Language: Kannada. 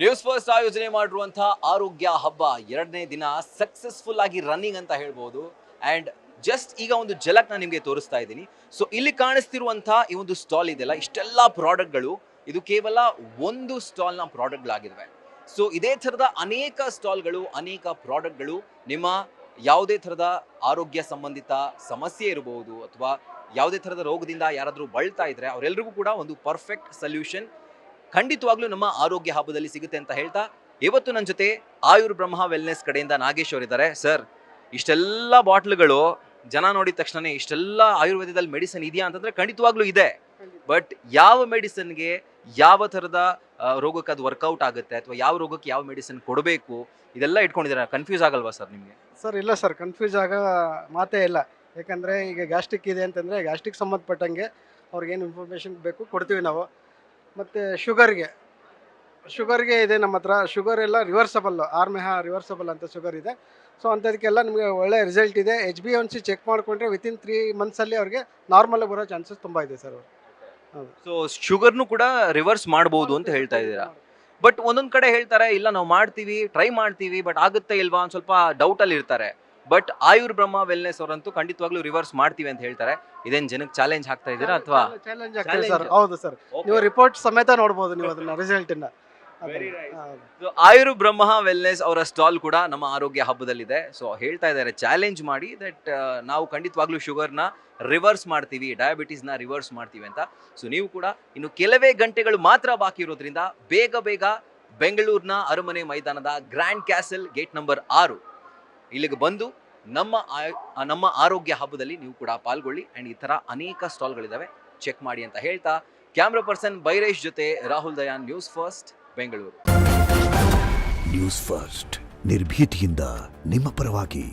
ನ್ಯೂಸ್ ಫಸ್ಟ್ ಆಯೋಜನೆ ಮಾಡಿರುವಂತಹ ಆರೋಗ್ಯ ಹಬ್ಬ ಎರಡನೇ ದಿನ ಸಕ್ಸಸ್ಫುಲ್ ಆಗಿ ರನ್ನಿಂಗ್ ಅಂತ ಹೇಳ್ಬೋದು. ಅಂಡ್ ಜಸ್ಟ್ ಈಗ ಒಂದು ಜಲಕ್ ನಾನು ನಿಮಗೆ ತೋರಿಸ್ತಾ ಇದ್ದೀನಿ. ಸೊ ಇಲ್ಲಿ ಕಾಣಿಸ್ತಿರುವಂತಹ ಈ ಒಂದು ಸ್ಟಾಲ್ ಇದೆಯಲ್ಲ, ಇಷ್ಟೆಲ್ಲ ಪ್ರಾಡಕ್ಟ್ಗಳು, ಇದು ಕೇವಲ ಒಂದು ಸ್ಟಾಲ್ನ ಪ್ರಾಡಕ್ಟ್ಗಳಾಗಿದ್ದಾವೆ ಸೊ ಇದೇ ಥರದ ಅನೇಕ ಸ್ಟಾಲ್ಗಳು ಅನೇಕ ಪ್ರಾಡಕ್ಟ್ಗಳು ನಿಮ್ಮ ಯಾವುದೇ ಥರದ ಆರೋಗ್ಯ ಸಂಬಂಧಿತ ಸಮಸ್ಯೆ ಇರಬಹುದು, ಅಥವಾ ಯಾವುದೇ ಥರದ ರೋಗದಿಂದ ಯಾರಾದರೂ ಬಳ್ತಾ ಇದ್ರೆ ಅವರೆಲ್ಲರಿಗೂ ಕೂಡ ಒಂದು ಪರ್ಫೆಕ್ಟ್ ಸೊಲ್ಯೂಷನ್ ಖಂಡಿತವಾಗ್ಲೂ ನಮ್ಮ ಆರೋಗ್ಯ ಹಬ್ಬದಲ್ಲಿ ಸಿಗುತ್ತೆ ಅಂತ ಹೇಳ್ತಾ ಇವತ್ತು ನನ್ನ ಜೊತೆ ಆಯುರ್ ಬ್ರಹ್ಮ ವೆಲ್ನೆಸ್ ಕಡೆಯಿಂದ ನಾಗೇಶ್ ಅವರಿದ್ದಾರೆ. ಸರ್ ಇಷ್ಟೆಲ್ಲ ಬಾಟ್ಲುಗಳು ಜನ ನೋಡಿದ ತಕ್ಷಣ ಇಷ್ಟೆಲ್ಲ ಆಯುರ್ವೇದದಲ್ಲಿ ಮೆಡಿಸಿನ್ ಇದೆಯಾ ಅಂತಂದ್ರೆ ಖಂಡಿತವಾಗ್ಲೂ ಇದೆ. ಬಟ್ ಯಾವ ಮೆಡಿಸಿನ್ಗೆ ಯಾವ ಥರದ ರೋಗಕ್ಕೆ ಅದು ವರ್ಕೌಟ್ ಆಗುತ್ತೆ ಅಥವಾ ಯಾವ ರೋಗಕ್ಕೆ ಯಾವ ಮೆಡಿಸಿನ್ ಕೊಡಬೇಕು ಇದೆಲ್ಲ ಇಟ್ಕೊಂಡಿದ್ದೀರಾ? ಕನ್ಫ್ಯೂಸ್ ಆಗಲ್ವಾ ಸರ್ ನಿಮಗೆ? ಸರ್ ಇಲ್ಲ ಸರ್ ಕನ್ಫ್ಯೂಸ್ ಆಗೋ ಮಾತೇ ಇಲ್ಲ. ಯಾಕಂದರೆ ಈಗ ಗ್ಯಾಸ್ಟ್ರಿಕ್ ಇದೆ ಅಂತಂದರೆ ಗ್ಯಾಸ್ಟ್ರಿಕ್ ಸಂಬಂಧಪಟ್ಟಂಗೆ ಅವ್ರಿಗೇನು ಇನ್ಫಾರ್ಮೇಷನ್ ಬೇಕು ಕೊಡ್ತೀವಿ ನಾವು. ಮತ್ತು ಶುಗರ್ಗೆ. ಶುಗರ್ಗೆ ಇದೆ ನಮ್ಮ ಹತ್ರ. ಶುಗರ್ ಎಲ್ಲ ರಿವರ್ಸಬಲ್ಲು ಆರ್ಮೆಹ ರಿವರ್ಸಬಲ್ ಅಂತ ಶುಗರ್ ಇದೆ. ಸೊ ಅಂಥದಕ್ಕೆಲ್ಲ ನಿಮಗೆ ಒಳ್ಳೆ ರಿಸಲ್ಟ್ ಇದೆ. H B one C check ಮಾಡಿಕೊಂಡ್ರೆ ವಿತಿನ್ ತ್ರೀ ಮಂತ್ಸಲ್ಲಿ ಅವ್ರಿಗೆ ನಾರ್ಮಲ್ ಬರೋ ಚಾನ್ಸಸ್ ತುಂಬ ಇದೆ ಸರ್ ಅವರು ಸೊ ಶುಗರ್ನು ಕೂಡ ರಿವರ್ಸ್ ಮಾಡಬಹುದು ಅಂತ ಹೇಳ್ತಾ ಇದ್ದೀರಾ? ಬಟ್ ಒಂದೊಂದು ಕಡೆ ಹೇಳ್ತಾರೆ ಇಲ್ಲ ನಾವು ಮಾಡ್ತೀವಿ ಟ್ರೈ ಮಾಡ್ತೀವಿ ಬಟ್ ಆಗುತ್ತೆ ಇಲ್ವಾ? ಒಂದು ಸ್ವಲ್ಪ ಡೌಟ್ ಅಲ್ಲಿ ಇರ್ತಾರೆ. ಬಟ್ ಆಯುರ್ ಬ್ರಹ್ಮ ವೆಲ್ನೆಸ್ ಅವರಂತೂ ಖಂಡಿತವಾಗ್ಲೂ ರಿವರ್ಸ್ ಮಾಡ್ತೀವಿ ಅಂತ ಹೇಳ್ತಾರೆ. ಇದೇನ್ ಜನಕ್ಕೆ ಚಾಲೆಂಜ್ ಆಗ್ತಾ ಇದ್ದೀರಾ ಅಥವಾ ಚಾಲೆಂಜ್ ಆಗ್ತದೆ ಸರ್. ಹೌದು ಸರ್. ನೀವು ರಿಪೋರ್ಟ್ ಸಮೇತ ನೋಡ್ಬೋದು ನೀವು ಅದನ್ನ ರಿಸಲ್ಟ್. ಆಯುರ್ ಬ್ರಹ್ಮ ವೆಲ್ನೆಸ್ ಅವರ ಸ್ಟಾಲ್ ಕೂಡ ನಮ್ಮ ಆರೋಗ್ಯ ಹಬ್ಬದಲ್ಲಿದೆ. ಸೊ ಹೇಳ್ತಾ ಇದ್ದಾರೆ ಚಾಲೆಂಜ್ ಮಾಡಿ ದಟ್ ನಾವು ಖಂಡಿತವಾಗ್ಲೂ ಶುಗರ್ನ ರಿವರ್ಸ್ ಮಾಡ್ತೀವಿ ಡಯಾಬಿಟೀಸ್ನ ರಿವರ್ಸ್ ಮಾಡ್ತೀವಿ ಅಂತ. ಸೊ ನೀವು ಕೂಡ ಇನ್ನು ಕೆಲವೇ ಗಂಟೆಗಳು ಮಾತ್ರ ಬಾಕಿ ಇರೋದ್ರಿಂದ ಬೇಗ ಬೇಗ ಬೆಂಗಳೂರಿನ ಅರಮನೆ ಮೈದಾನದ ಗ್ರ್ಯಾಂಡ್ ಕ್ಯಾಸಲ್ ಗೇಟ್ ನಂಬರ್ ಆರು ಇಲ್ಲಿಗೆ ಬಂದು ನಮ್ಮ ನಮ್ಮ ಆರೋಗ್ಯ ಹಬ್ಬದಲ್ಲಿ ನೀವು ಕೂಡ ಪಾಲ್ಗೊಳ್ಳಿ. ಆ್ಯಂಡ್ ಈ ಥರ ಅನೇಕ ಸ್ಟಾಲ್ಗಳಿದ್ದಾವೆ ಚೆಕ್ ಮಾಡಿ ಅಂತ ಹೇಳ್ತಾ ಕ್ಯಾಮ್ರಾ ಪರ್ಸನ್ ಬೈರೇಶ್ ಜೊತೆ Rahul Dayan news first Bengaluru news first ನಿರ್ಭೀತಿಯಿಂದ ನಿಮ್ಮ ಪರವಾಗಿ.